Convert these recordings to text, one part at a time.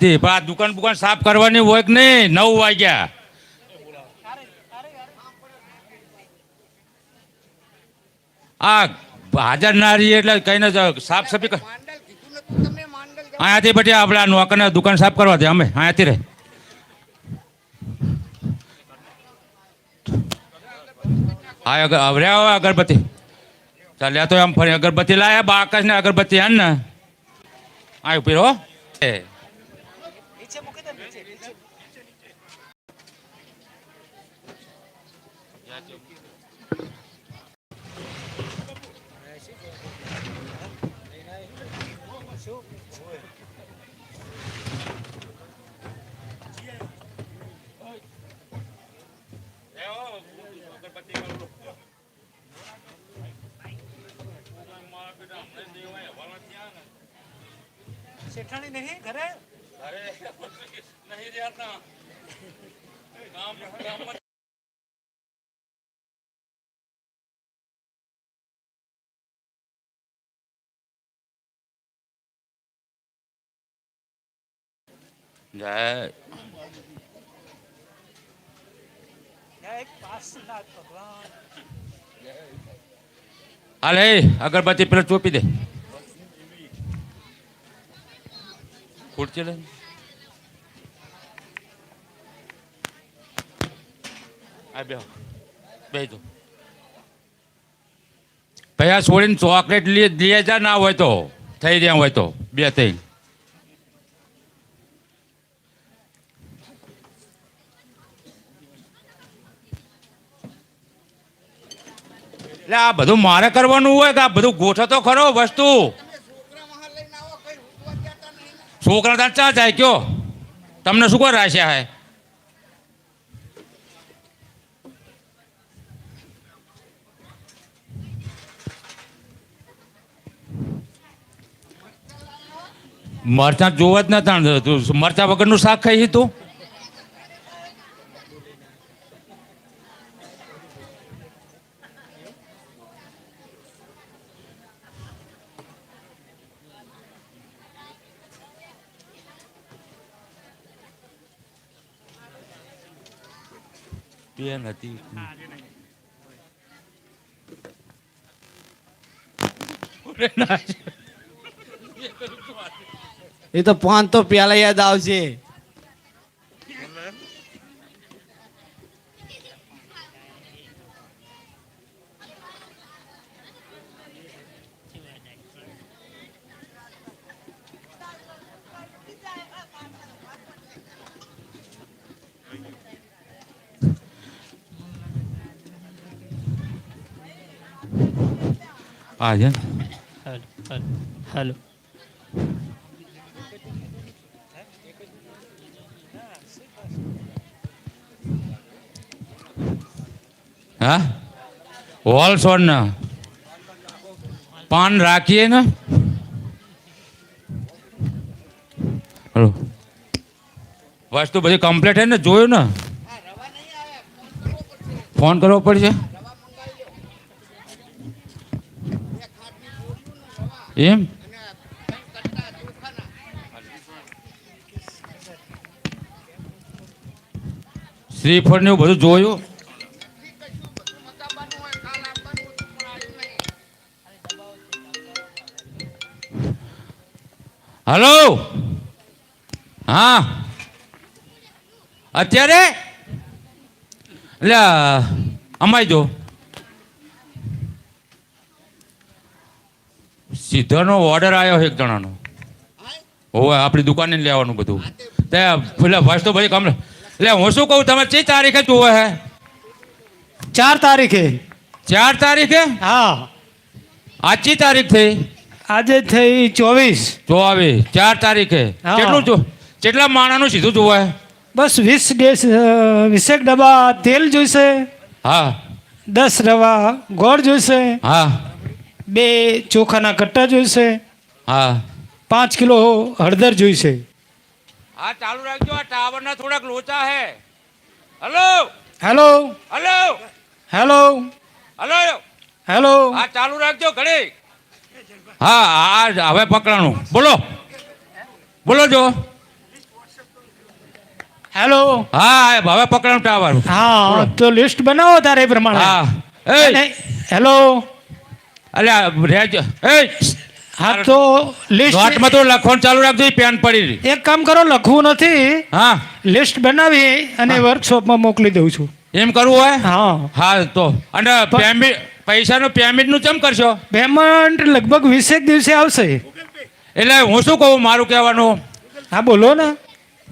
તે પણ આ દુકાન બુકાન સાફ કરવાની હોય કે નહીં? નવ વાગ્યા. આ હાજર ના રહીએ એટલે કઈ ને સાફ સફાઈ કર અહીંયાથી પછી આપણે આ નોકરને દુકાન સાફ કરવા દે અમે અહીંયાથી રહે. હા અગર હવે આવો અગરબત્તી. ચાલ્યા તો એમ ફરી અગરબત્તી લાયા બા આકાશ ને અગરબત્તી આન ને. આ ઊભી રહો એ શેઠાણી નહીં ઘરે જય. જય પાસનાથ ભગવાન. હાલ એ અગરબત્તી પેલા ચોપી દે. ખુરચી લે આ બે બે જો. ભૈયા છોડીને ચોકલેટ લઈ લઈ જા ના હોય તો. થઈ રહ્યા હોય તો. બે થઈ. એટલે આ બધું મારે કરવાનું હોય કે આ બધું ગોઠવતો ખરો વસ્તુ? છોકરા તાર ચા થાય, કયો? તમને શું કર રાખ્યા હે? મરચા જોવા જ નતા મરચા વગરનું શાક ખાઈ તું? પેન હતી એ તો પાન તો પેલા યાદ આવશે. આ છે હાલો હા હોલ સોન ને પાન રાખીએ ને હલો વસ્તુ બધી કમ્પ્લીટ હે ને જોયું ને ફોન કરવો પડશે એમ શ્રીફળ ને એવું બધું જોયું? હલો? હા. અત્યારે? એટલે અમાઈ જો. સીધાનો ઓર્ડર આવ્યો એક જણાનો. હોવે આપણી દુકાને લેવાનું બધું. તે પેલા ભાઈ તો ભાઈ કમ એટલે હું શું કહું તમે કઈ તારીખે જોવે હે? ચાર તારીખે. ચાર તારીખે? હા. આજની તારીખ થઈ? આજે થઈ ચોવીસ. ચોવીસ ચાર તારીખે. કેટલું જો કેટલા માણાનું સીધું જોવે બસ વીસ ડેસ વીસેક ડબ્બા તેલ જોઈશે હા. દસ રવા ગોળ જોઈશે હા. બે ચોખાના કટ્ટા જોઈશે. હા. પાંચ કિલો હળદર જોઈશે. આ ચાલુ રાખજો. આ ટાવરના થોડાક લોચા હે. Hello? Hello? Hello? Hello? Hello? Hello? આ ચાલુ રાખજો ઘડી હા આ હવે પકડાણું. બોલો. બોલો જો. હેલો? હા હવે પકડવાનું ટાવર હા તો લિસ્ટ બનાવો તારે એ પ્રમાણે. હા. અને એ હેલો? અલ્યા રેજ એ હા તો લિસ્ટ નોટમાં તો લખવાનું ચાલુ રાખજો પેન પડી. એક કામ કરો લખવું નથી. હા. લિસ્ટ બનાવી અને વર્કશોપમાં મોકલી દઉં છું. એમ કરવું હોય? હા. હા તો. અને પેમેન્ટ પૈસાનું પેમેન્ટનું કેમ કરશો? પેમેન્ટ લગભગ વીસેક દિવસે આવશે. એટલે હું શું કહું મારું કહેવાનું? હા બોલો ને.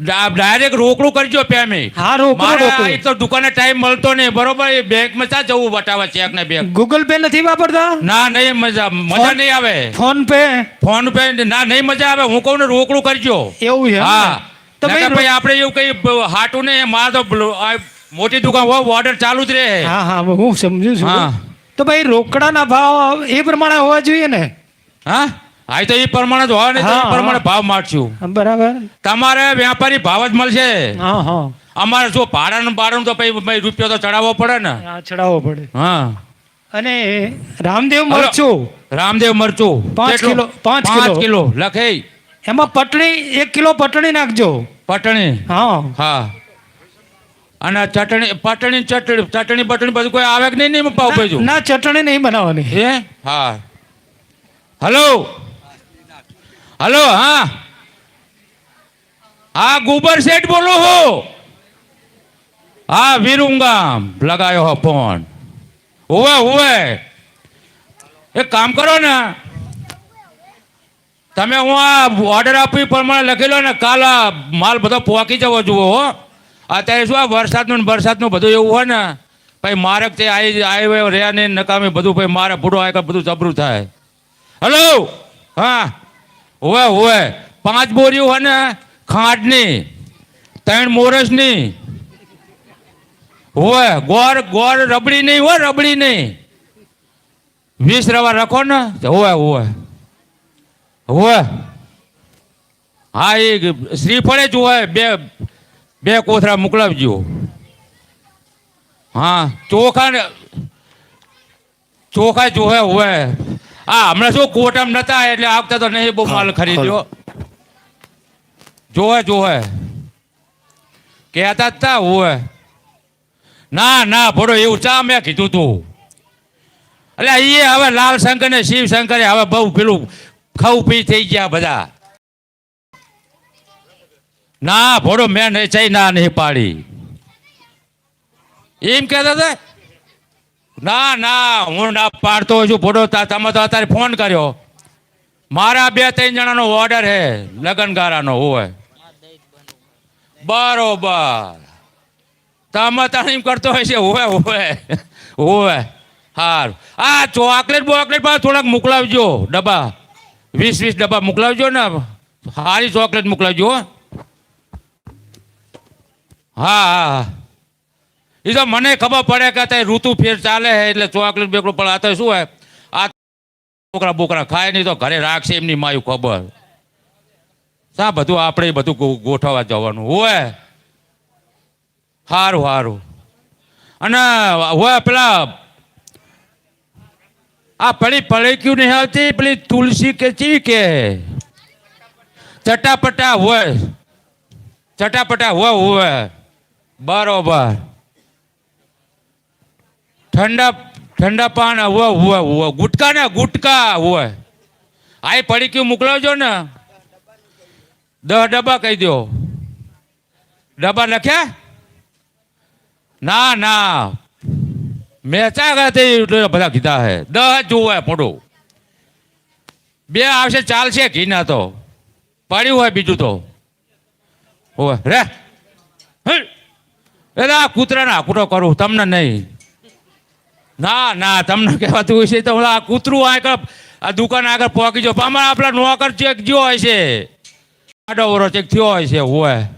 ડાયરેક્ટ રોકડું કરજો પેમેન્ટ હા રોકડું રોકડું. તો દુકાને ટાઈમ મળતો નહીં. બરોબર એ બેંકમાં ચા જવું બતાવે ચેક ને બેંક. ગૂગલ પે નથી વાપરતા? ના નહીં મજા મજા નહીં આવે. ફોન પે ફોન પે ના નહીં મજા આવે. હું કહું ને રોકડું કરજો. એવું છે હા. તો ભાઈ આપણે એવું કઈ હાટું નહીં. માર તો મોટી દુકાન હોય ઓર્ડર ચાલુ જ રહે. હા હા હું સમજુ છું. હા. તો ભાઈ રોકડાના ભાવ એ પ્રમાણે હોવા જોઈએ ને? હા? હા તો એ પ્રમાણે જ હોય ને તો એ હા, પ્રમાણે ભાવ મારશું બરાબર. તમારે વ્યાપારી ભાવ જ મળશે. હા હા. અમારે જો ભાડાનું ભાડું તો પછી ભાઈ રૂપિયો તો ચડાવવો પડે ને. ચડાવવો પડે. હા. અને રામદેવ હલો. મરચું. રામદેવ મરચું. પાંચ કેટલું? કિલો, પાંચ કિલો. કિલો. લખે. એમાં પટણી એક કિલો પટણી નાખજો. પટણી? હા. હા. અને ચટણી પટણી ચટણી ચટણી બટણી બધું કોઈ આવે કે નહીં નહીં પાવ ભાઈ ના ચટણી નહીં બનાવવાની. હે? હા. હલો. હલો, હા. હા ગુબર શેઠ બોલો હો. હા વિરુંગામ લગાયો હો ફોન. હુવે હુવે એક કામ કરો ને. તમે હું આ ઓર્ડર આપી પ્રમાણે લખેલો ને, કાલ આ માલ બધો પહોંચી જવો જુઓ, હો. અત્યારે શું આ વરસાદનું ને બરસાદનું બધું એવું હોય ને, ભાઈ મારક તે આવી આવી રહ્યા ને નકામી બધું, ભાઈ મારે ભૂડો આવે બધું જબરું થાય. હલો, હા. હોવે હોવે પાંચ બોરીઓ હોય ને, ખાંડની, ત્રણ મોરસની. હોવે ગોળ ગોળ રબડી નહીં હોય રબડી નહીં. વીસ રવા રાખો ને હોવે હોવે હોવે હા, એ શ્રીફળે જ હોય, બે બે કોથળા મોકલાવજો. હા, ચોખા ચોખા જોવે હોય આ હમણાં શું કોટમ નતા એટલે આ વખતે તો નહીં બહુ માલ ખરીદ્યો. જોવે જોવે. કહેતા તા હોય ના ના ભોડો એવું ચા મેં કીધું તું? એટલે એ હવે લાલ શંકર ને શિવ શંકરે હવે બહુ પેલું ખાવું પી થઈ ગયા બધા. ના ભોડો મેં નહીં ચઈ ના નહીં પાડી. એમ કહેતા હતા? ના ના, હું ના પાડતો છું તા- તમે તો અત્યારે ફોન કર્યો. મારા બે, ત્રણ જણાનો ઓર્ડર હે, લગનગારાનો હોય. બરોબર. તમે તાણીમ કરતો હોય છે, હોય હોય હોય. હાર. આ ચોકલેટ બોકલેટ પણ થોડાક મોકલાવજો, ડબ્બા. વીસ વીસ ડબ્બા મોકલાવજો ને સારી ચોકલેટ મોકલાવજો. હા હા હા. એ તો મને ખબર પડે કે અત્યારે ઋતુ ફેર ચાલે છે એટલે ચોકલેટ બેકડું પણ આ તો શું હોય? આ છોકરા બોકરા ખાય નહીં તો ઘરે રાખશે એમની માયું ખબર. શા બધું આપણે બધું ગોઠવવા જવાનું? હોય. સારું સારું અને હોય પેલા આ પેલી પળેક્યું નહીં આવતી? પેલી તુલસી કે ચી કે? ચટાપટા હોય. ચટાપટા હોય હોય. બરોબર. ઠંડા ઠંડા પાન હોય હોય હોય ગુટકા ને ગુટકા હોય. આ એ પડી ક્યું મોકલાવજો ને. દસ ડબ્બા કહી દો ડબ્બા લખ્યા? ના ના. મેં ચા ગયા તે બધા કીધા હે. દસ જોવે પડું બે આવશે, ચાલશે ઘીના તો. પડ્યું હોય બીજું તો. હોય રે. એ કૂતરાને આકુટો કરું, તમને નહીં. ના ના, તમને કહેવાતું હોય છે તો ઓલા કૂતરું આગળ, આ દુકાન આગળ પહોંચી જાઓ અમારા આપણા નોકર ચેક જ્યો હોય છે. આડો ઓરો ચેક થયો હોય છે હોય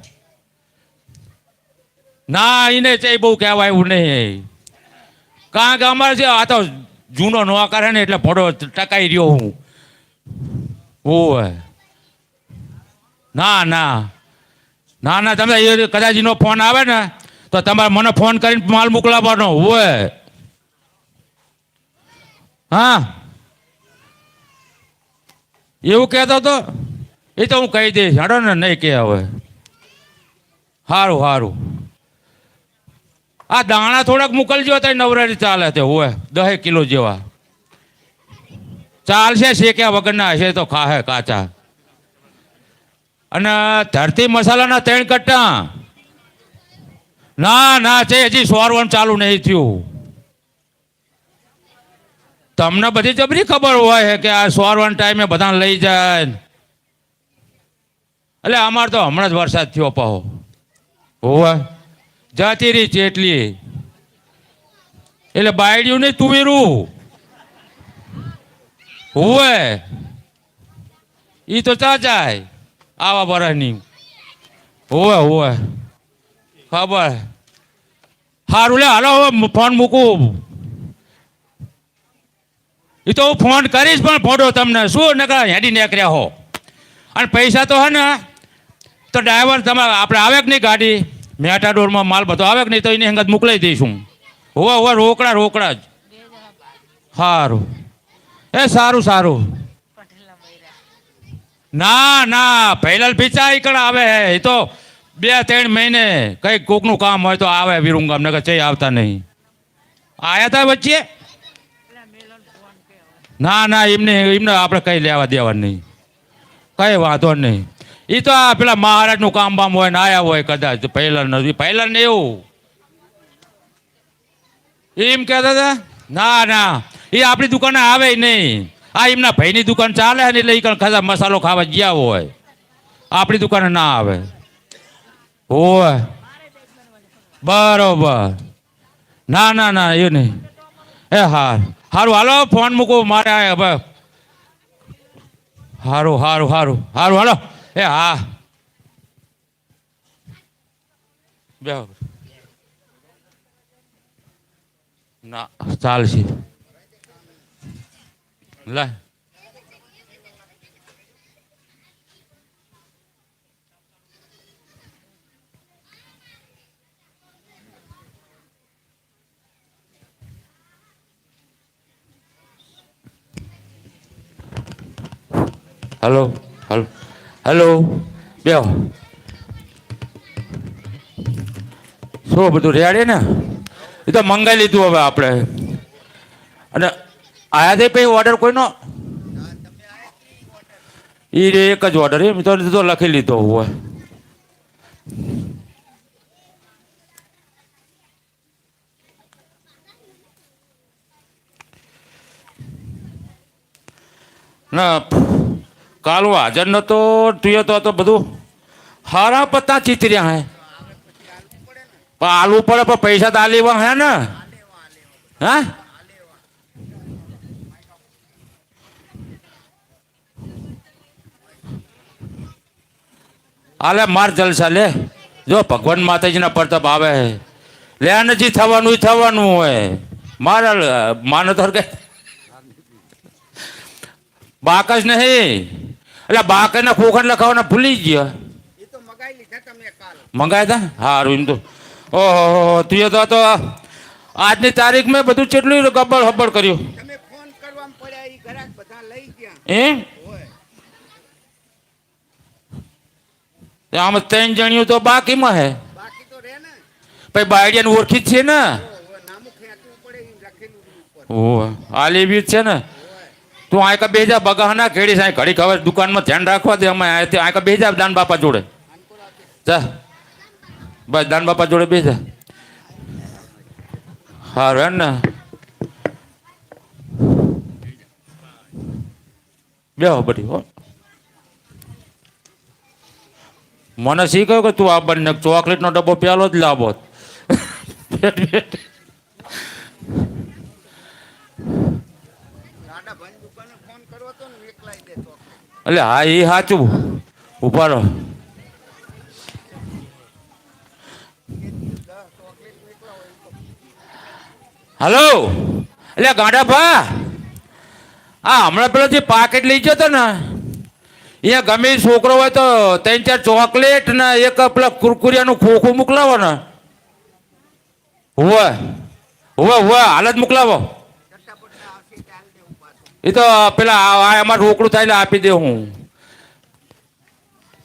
ના એને ચે બહુ કહેવાય એવું નહીં. કારણ કે અમારે છે આ તો જૂનો નોકર હે ને, એટલે ભોડો ટકાઈ રહ્યો હું. હોય ના ના. ના ના, તમે કદાચ એનો ફોન આવે ને, તો તમારે મને ફોન કરીને માલ મોકલાવવાનો હોય હા. એવું કહેતો તો, એ તો હું કહી દઈશ, હાડો ને નહીં કે હવે. સારું સારું આ દાણા થોડાક મોકલજો તો નવરારી ચાલે તે હોય દહે કિલો જેવા. ચાલશે શેક્યા વગરના, હશે તો ખાહે કાચા. અને ધરતી મસાલાના ત્રણ કટ્ટા. ના ના છે હજી સોરવણ ચાલુ નહીં થયું. તમને બધી જબરી ખબર હોય છે કે આ સોરવણ ટાઈમે બધાને લઈ જાય એટલે અમારે તો હમણાં જ વરસાદ થયો પાહો. હોવે. જતી રહી ચેટલી એટલે. બાયડ્યું નહીં તુવેરું. હોવે. એ તો ચા જાય આવા બરાની હોવે હોવે. ખબર. સારું લે, હાલો, હવે ફોન મૂકું. એ તો હું ફોન કરીશ પણ ફોટો તમને. શું નકરા હેડી નીકળ્યા હો? અને પૈસા તો હે ને, તો ડ્રાઈવર તમારે આપણે આવે કે નહીં ગાડી? મેટાડોરમાં માલ બધો આવે કે નહીં, તો એની હંગત મોકલાઈ દઈશું. હોવા હોવા, રોકડા રોકડા જ. સારું એ સારું સારું. ના ના પહેલા પીચા કણ આવે એ તો બે, ત્રણ મહિને કંઈક કોકનું કામ હોય તો આવે વિરુંગામ નગર ચઈ આવતા નહીં. આયા હતા વચ્ચે? ના ના, એમને એમને આપણે કંઈ લેવા દેવા નહીં. કંઈ વાંધો નહીં. એ તો આ પેલા મહારાજનું કામ બામ હોય ને આયા હોય કદાચ પહેલા નથી પહેલા ને એવું. એમ કહેતા હતા? ના ના એ આપણી દુકાને આવે નહીં. આ એમના ભાઈની દુકાન ચાલે ને એટલે એ કણ ખાધા મસાલો ખાવા ગયા હોય. આપણી દુકાને ના આવે. હોય. બરોબર. ના ના ના, એ નહીં. એ હાર હારું, હાલો, ફોન મૂકો, મારે હવે. હારું હારું હારું હારું, હાલો. એ, હા. બે ના, ચાલશે. લે હલો હલો હલો બેહો શું બધું રેડે ને? એ તો મંગાવી લીધું હવે આપણે. અને આયા તે પછી ઓર્ડર કોઈનો? એ એક જ ઓર્ડર એમ તો તો લખી લીધો હોય. ના કાલ હાજર નતો તું તો તો બધું. હારા પત્તા ચીતર્યા હે. પણ આલવું પડે પણ પૈસા તો આલીવા હે ને. હા? આલે માર જલસા લે. જો ભગવાન માતાજીના પરતપ આવે લે નથી થવાનું થવાનું હોય. મારા માનો તો કે બાક જ નહીં. એટલે બાકીના ખોખર લખાવવાના ભૂલી ગયા. મંગાયા હતા સારું એમ તો. ઓહો તું તો તો આજની તારીખ મેં બધું કેટલું ગબ્બર હબ્બડ કર્યું? એ આમ ત્રણ જણિયું તો બાકીમાં હે. બાકી તો ને. પછી બાયડિયાને ઓળખી જ છે ને? ઓ આલી એવી છે ને? તું આ બે બેજા બગા ના ખેડી સાંઈ ઘડી ખબર દુકાનમાં ધ્યાન રાખવા દે, અમે આ બે બેજા દાન બાપા જોડે. જા. બસ દાન બાપા જોડે બેજા હારું રે ને. બે બધી, હો. મને શી કહ્યું કે તું આ બંને ચોકલેટનો ડબ્બો પ્યાલો જ લાવો ભાઈ દુકાને ફોન કરવો તો ને એકલાઈ દે તો એટલે હા, એ સાચું. ઊભા રહો. હલો? એટલે ગાંડા આ હમણાં પેલો જે પાકેટ લઈ જતો ને, અહીંયા ગમે છોકરો હોય તો ત્રણ ચાર ચોકલેટ ને એક પેલા કુરકુરિયાનું ખોખું મોકલાવો ને. હોવે હોવે હોવે જ મોકલાવો. એ તો પેલા આ રોકડું થાય આપી દે હું.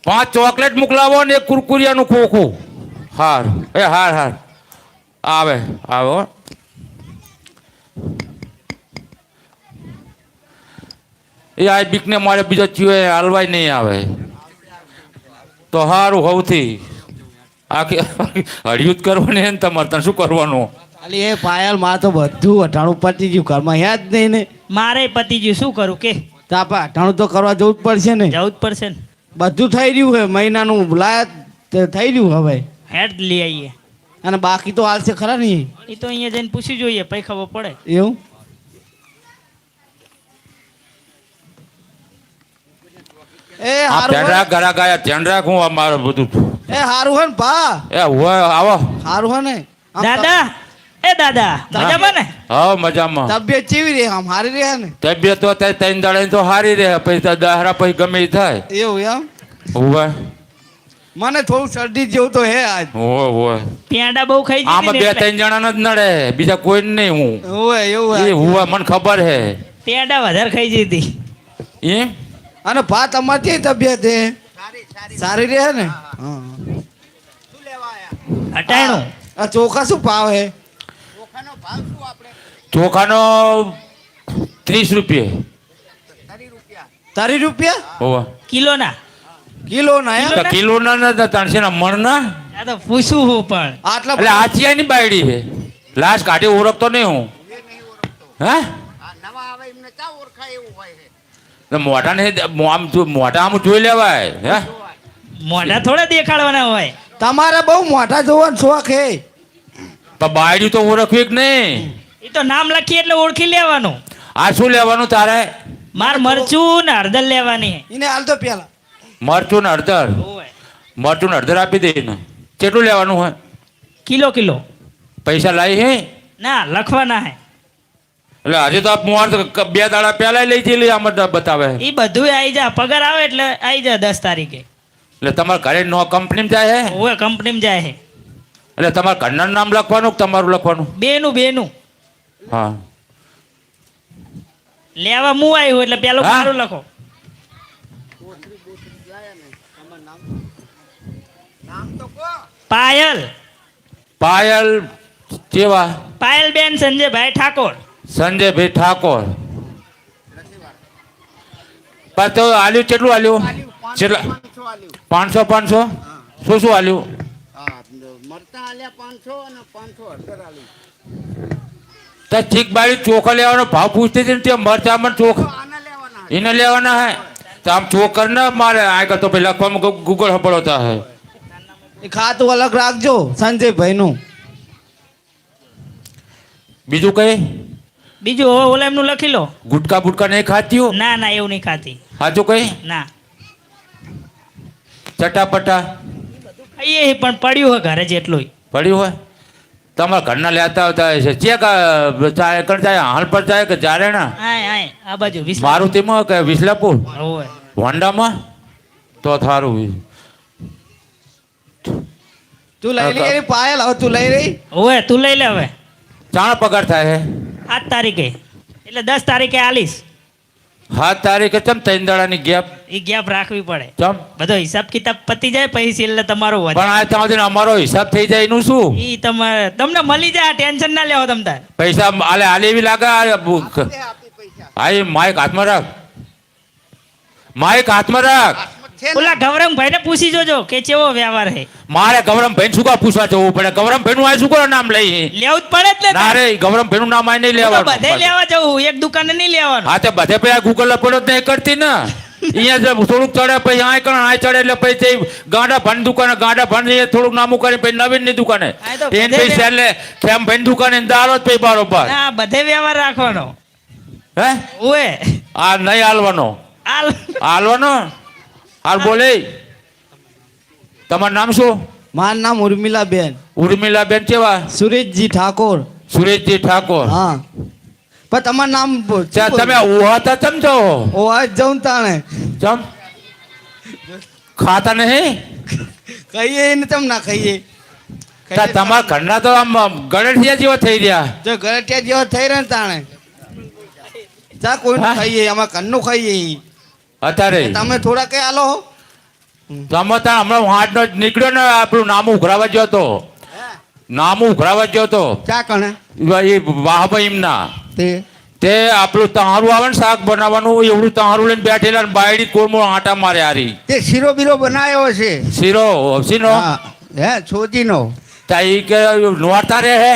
પાંચ ચોકલેટ મોકલાવો ને એક કુરકુરિયાનું ખોખું. હાર. એ હાર હાર. આવે આવે એ આ બીકને મારે બીજો ચીવે હાલવાય નહીં આવે. તો સારું સૌથી આખી હળિયું જ કરવાની તમારે, તને શું કરવાનું? ખાલી એ પાયલમાં તો બધું અઠાણું પતી ગયું. ઘરમાં યાદ નહીં ને. મારે પતિજી શું કરું? કે? તાપા અઠાણું તો કરવા જવું જ પડશે ને. જવું જ પડશે ને. બધું થઈ રહ્યું છે. મહિનાનું લાયક થઈ રહ્યું હવે. હેડ લઈ આવીએ અને બાકી તો હાલશે ખરા નહીં. એ તો અહીંયા જઈને પૂછી જોઈએ. પછી ખબર પડે. એવું? એ હારું ધ્યાન રાખ ઘરા ગયા ધ્યાન રાખ હું અમારું બધું. એ હારું હે ને ભા. એ હોય આવો. હારું હે ને. દાદા! એ દાદા મજામાં ને? હા મજામાં. તબિયત ચેવી રહે આમ? હારી રહે ને? તબિયત તો અત્યારે ત્રણ દાડે તો સારી રહે પછી તો દહરા પછી ગમે થાય. એવું એમ? હોય મને થોડું શરદી જેવું તો હે આજ. હોય હોય પેંડા બહુ ખાઈ આમાં બે ને. ત્રણ જણાને જ નડે બીજા કોઈ નહીં હું. હોય એવું એ હે હુવા મને ખબર હે. પેંડા વધારે ખાઈ જતી એમ અને ભાત તમારી કેવી તબિયત હે? સારી રહે ને? હા શું લેવા આયા હટાણું આ ચોખા શું ભાવ? હે ચોખાનો ત્રીસ રૂપિયા. ત્રીસ રૂપિયા. તારી રૂપિયા? હોવા. કિલોના. કિલો ના એમ? તો કિલો ના ના ત્રણસો ના મણ આ તો પૂછું હું પણ. આટલા એટલે બાયડી છે. લાશ કાઢી ઓળખતો નહીં હું. એ નહીં ઓળખતો. હા? નવા આવે એમને ચા ઓળખાય એવું હોય છે? તો ને આમ જોઈ લેવાય હે? મોઢા થોડા દેખાડવાના હોય. તમારે બહુ મોટા જોવાનો શોખ હે તો બાયડી તો ઓળખવી જ નહીં? એ તો નામ લખીએ એટલે ઓળખી લેવાનું. આ શું લેવાનું તારે? માર મરચું ને હળદર લેવાની. એને હાલ તો પેલા. મરચું ને હળદર? મરચું ને હળદર આપી દે ને કેટલું લેવાનું હોય? Kilo kilo. પૈસા લાવી હે? ના લખવાના હે. એટલે આજે તો આ મોર તો બે દાડા પહેલા લઈ જઈ આમાં તો બતાવે. એ બધું આવી જા. પગાર આવે એટલે આવી જા દસ તારીખે. એટલે તમારા ઘરે નો કંપનીમાં જાય હે? ઓય કંપનીમાં જાય છે એટલે તમારે ઘરનાનું નામ લખવાનું કે તમારું લખવાનું? બેનું બેનું. હા. લેવા હું આવ્યું એટલે પેલું? મારું લખો. નામ તો કહો પાયલ. પાયલ કેવા? પાયલ બેન સંજયભાઈ ઠાકોર. સંજયભાઈ ઠાકોર. પણ તો આલ્યું કેટલું આલ્યું? કેટલા? પાંચસો પાંચસો? શું શું આલ્યું? મરતા આલ્યા પાંચસો અને પાંચસો હળદર આલ્યું તો ઠીક બાળી ચોખા લેવાનો ભાવ પૂછતી હતી ને તે મરચા મને ચોખ. તો આને લેવાના એને લેવાના હે? તો આમ ચોકર ના મારે આગળ તો પછી લખવામાં ગૂગલ હપડોતા હે. એ ખાતું અલગ રાખજો સંજયભાઈ નું બીજું કઈ? બીજું હવે ઓલા એમનું લખી લો. ગુટકા બુટકા નહીં ખાતી હો? ના ના એવું નહીં ખાતી. સાચું કઈ? ના. ચટાપટા. ખાઈએ પણ પડ્યું હોય ઘરે જેટલું પડ્યું હોય? તમારા ઘરના લેતા આવતા હોય છે. ચેક ચાય કણ જાય હાલ પર જાય કે આય આય આ બાજુ વીસ મારુતિમાં કે વિસલાપુર? હોય. હોન્ડામાં? તો થારું તું લઈ લે એની પાયલ હવે તું લઈ રહી હોય તું લઈ લે હવે. ચાણ પગાર થાય છે આઠ તારીખે. એટલે દસ તારીખે આલીશ. સાત તારીખે ચમ ત્રણ દાડાની ગેપ એ ગેપ રાખવી પડે. ચમ? બધો હિસાબ કિતાબ પતી જાય પછી એટલે તમારો વધે પણ આ ત્યાં સુધી અમારો હિસાબ થઈ જાય એનું શું? ઈ તમારે તમને મળી જાય ટેન્શન ના લેવો તમ તાર. પૈસા આલે આલે એવી લાગે પૈસા. હા એ માઇક હાથમાં રાખ. માઇક હાથમાં રાખ. છે ઓલા ગૌરંગ ભાઈ ને પૂછી જોજો કે કેવો વ્યવહાર હે મારે ગૌરમ ભાઈ શું કા પૂછવા જવું પડે? ગૌરમ ભાઈ નું આ શું કરો નામ લઈ? લેવું જ પડે એટલે ને રે નું નામ આ નહીં લેવાનું. બધે લેવા જવું એક દુકાને નહીં લેવાનું. હા તે બધે પેલા ગૂગલ પડો જ નહીં કરતી ને. અહીંયા જે થોડુંક ચડે પછી આ કણ આ ચડે એટલે પછી તે ગાંડા ભણ દુકાને ગાંડા ભણ થોડુંક નામું કરી પછી નવીનની દુકાને એને પછી છેલ્લે ખેમ ભાઈ દુકાને દારો જ પછી બારોબાર. હા બધે વ્યવહાર રાખવાનો. હે? ઓએ. આ નહીં હાલવાનો. હાલવાનો? હાલ બોલે. તમારું નામ શું? મારું નામ ઉર્મિલા બેન ઉર્મિલા બેન કેવા? સુરેશજી ઠાકોર. સુરેશજી ઠાકોર. હા. પણ તમારું નામ તમે? ઉહાતા ચમ છો? ઓહા જઉં તાણે. ચમ? ખાતા નહીં? કહીએ ને તમ ના કહીએ. તમારા ઘરના તો આમ આમ જેવા થઈ રહ્યા. જો ઘરે જેવા થઈ રહ્યા ને તાણે. ચા કોઈ? ખાઈએ અમારા ઘરનું ખાઈએ. અત્યારે તમે થોડા કઈ હાલો તમે ત્યાં હમણાં હાથનો નો નીકળ્યો ને આપણું નામ ઉઘરાવા ગયો તો. નામ ઉઘરાવા ગયો તો. ક્યાં કણે? એ વાહભાઈ એમના. તે? તે આપણું તારું આવે ને શાક બનાવવાનું એવડું તારું લઈને બેઠેલા ને બાયડી કોરમો આટા મારે હારી. તે શીરો બીરો બનાવ્યો છે શીરો હા. હે છોજીનો. તા એ કે નોરતા રહે હે.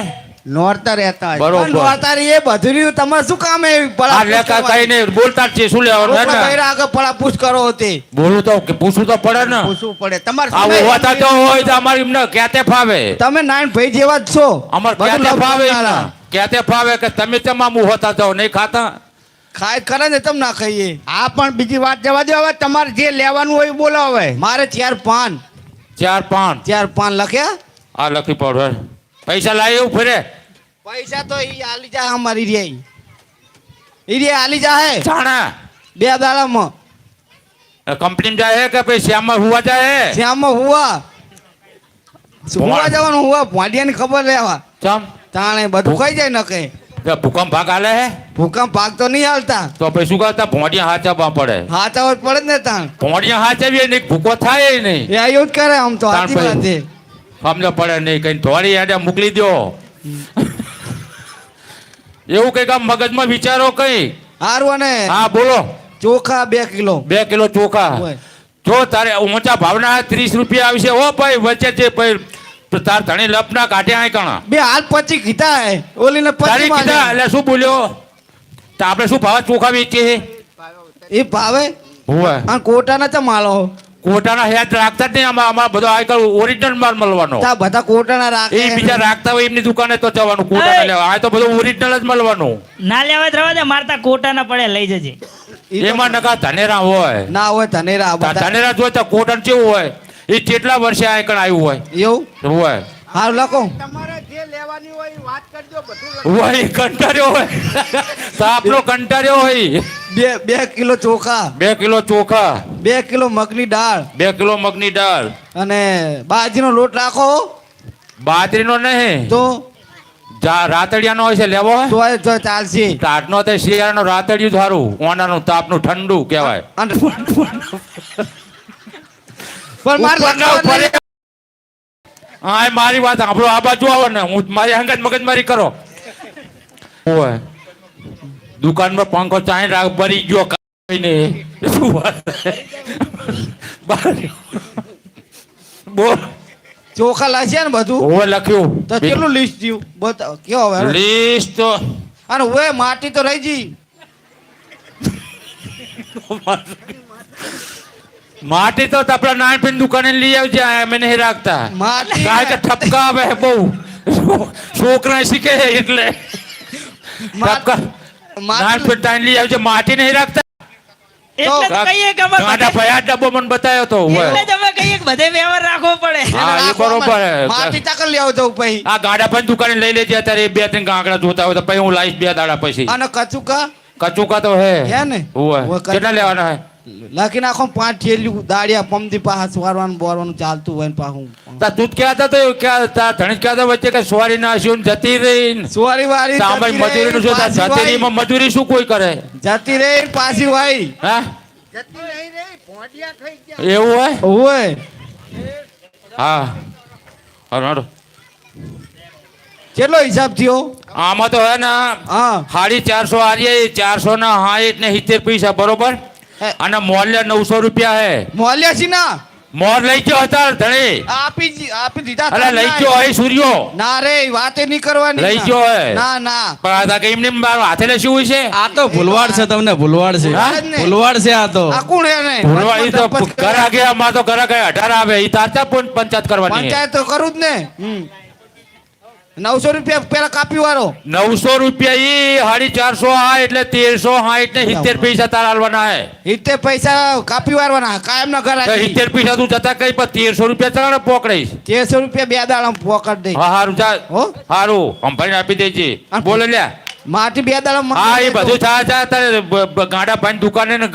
નોરતા રહેતા. બરોબર. નોરતા એ બધું તમે તમારે શું કામ એ આ લેતા કઈ નહીં બોલતા છે શું લેવાનું? હે ને આગળ પળાપૂછ કરો તે. બોલું તો કે પૂછવું તો પડે ને. પૂછવું પડે. તમારે આ હોતા તો હોય તો અમારે એમને ક્યાંતે ફાવે? તમે નાયણ ભાઈ જેવા જ છો. અમારે બધું ફાવે? ક્યાંતે ફાવે કે તમે તમામ હોતા તો નહીં ખાતા? ખાય કરે ને તમે ના ખાઈએ. આ પણ બીજી વાત જવા દો હવે તમારે જે લેવાનું હોય એ બોલો હવે. મારે ચાર પાન. ચાર પાન. ચાર પાન લખ્યા? આ લખી પડે પૈસા લાવી એવું ફરે. પૈસા તો ઈ આલી જા અમારી રે. ઈ રે આલી જાય જાણા. બે દાડામાં. કંપની જાય કે પછી શ્યામમાં હુવા જાય શ્યામમાં હુવા. હુવા. જવાનું હુવા? ભોંડિયાની ખબર લેવા. ચમ. તાણે બધું ખાઈ જાય ન કે ભૂકંપ ભાગ હાલે હે? ભૂકંપ ભાગ તો નહીં હાલતા. તો પછી શું કરતા? ભોંડિયા હાચવવા પડે. આવત પડે ને તાણ. ભોંડિયા હાચવીએ નહીં ભૂકો થાય નહીં. એ આયું જ કરે આમ તો સાચી વાત છે. સમજ પડે નહીં કઈ ધોળી હેડે મોકલી દો એવું કંઈક આમ મગજમાં વિચારો કઈ? હારું અને હા બોલો. ચોખા બે કિલો. બે કિલો ચોખા. જો તારે ઊંચા ભાવના ત્રીસ રૂપિયા આવશે. ઓ ભાઈ વચ્ચે જે ભાઈ તાર ધણી લપના કાઢે આય કણા. બે હાલ પચી કીધા હે. ઓલી ને પચી કીધા એટલે શું બોલ્યો? તો આપણે શું ભાવ ચોખા વેચીએ એ ભાવે? હોવે. આ કોટાના ચમ માલો. કોટાના હેત રાખતા જ નહીં અમારા અમારા બધો આજકાલ ઓરિજિનલ માલ મળવાનો. તા બધા કોટાના એ બીજા રાખતા હોય એમની દુકાને તો જવાનું કોટાના લેવા. આ તો બધું ઓરિજિનલ જ મળવાનું. ના લેવા જવા રવા દે મારતા કોટાના પડે લઈ જજે. એમાં નકા ધનેરા હોય. ના હોય ધનેરા આ ધનેરા જોઈ તો કોટન કેવું હોય? એ કેટલા વર્ષે આયકણ આવ્યું હોય? એવું? હોય. હારું લખો. તમારે જે લેવાની હોય વાત કરજો બધું હોય કંટાર્યો હોય. સાપનો કંટાર્યો હોય. બે બે કિલો ચોખા. બે કિલો ચોખા. બે કિલો મગની દાળ. બે કિલો મગની દાળ. અને બાજરીનો લોટ રાખો. બાજરીનો નહીં. તો? જા રાતડિયાનો હોય છે લેવો. હોય તો તો ચાલશે. તાટનો તે શિયાળાનો રાતડિયું સારું ઓનાનું તાપનું ઠંડુ કહેવાય. પણ મારે ઉપર ના લખવાનું ઉપર નહીં. હા એ મારી વાત આપણો આ બાજુ આવો ને. હું મારી હંગત મગજમારી કરો. હોય દુકાનમાં પંખો ચાઈ રાખ ભરી ગયો કાંઈ નહીં શું વાત બોલ. ચોખા લાગ્યા ને બધું? ઓવે લખ્યું. તો કેટલું લિસ્ટ થયું? બતાવ. કયો હવે? લિસ્ટ તો અને ઓય માટી તો રહી જી માટી તો આપડા નાનપણ દુકાને લઈ આવજે અમે નહીં રાખતા. કારણ કે ઠપકા આવે બહુ. છોકરા શીખે છે એટલે. ઠપકા. તાઈને લઈ આવજે માટી નહીં રાખતા. ડબ્બો મને બતાવ્યો તો બધે વ્યવહાર રાખવો પડે. હા, એ બરોબર માટી ચાકર લઈ જવું પછી. આ ગાડા પણ દુકાને લઈ લેજે અત્યારે બે ત્રણ ગાંકડા જોતા હોય તો પછી હું લાવીશ બે દાડા પછી. અને કચુકા? કચુકા તો હે. હે ને? કેટલા લેવાના હે? લખી નાખો પાંચ થેલીઓ દાડિયા પમદી પાહા સવારવાનું બોરવાનું ચાલતું હોય ને પાછું. તા તું જ કહેતા તો એવું ક્યાં તા ધણી કહેતા વચ્ચે કે સોરી ના શું જતી રહી ને. સોરી વાળી તા મજૂરી નું રહી, શું જતી જતીરીમાં મજૂરી શું કોઈ કરે? જતી રહી ને પાછી વાઈ હા? જતી નહીં રે ભોંડિયા થઈ ગયા. એવું હોય? હોય. હા. હાલો. કેટલો હિસાબ થયો? આમાં તો હે ને હા. સાડી ચારસો આરીએ ચારસો ના હા ને સિત્તેર પૈસા બરોબર. અને મોલ્ય નવસો રૂપિયા હે. મોલ્યાસી ના. મોર લઈ ગયો હતા ધણી. આપી આપી દીધા અરે લઈ ગયો હે સૂર્યો. ના રે વાતે નહીં કરવાની લઈ ના. ગયો હે. ના ના. પણ આ તા કેમ ને એમ મારો હાથે લે શું છે? આ તો ભૂલવાડ છે તમને ભૂલવાડ છે. ભૂલવાડ છે આ તો. આ કોણ હે ને? ભૂલવાડ ઈ તો ઘર આ ગયા માં તો ઘરા ગયા અઢાર આવે ઈ તારતા પણ પંચાયત કરવાની. પંચાયત તો કરું જ ને. હમ. નવસો રૂપિયા પેલા કાપી વાળો નવસો રૂપિયા ઈ સાડી ચારસો હા એટલે તેરસો સાઠ ને સિત્તેર પૈસા તાર હાલવાના હે. સિત્તેર પૈસા કાપી વાળવાના કાયમ ના ઘર સિત્તેર પૈસા તું જતા કઈ પણ તેરસો રૂપિયા ચાલે પોકડીશ તેરસો રૂપિયા બે દાડા પોકડ દઈ હા હારું હો? હારું અંભાઈને આપી દેજે. આ- બોલે લ્યા. માટી બે દાડા હા એ બધું ચા ચા તારે ગાડા ભાઈ દુકાને ને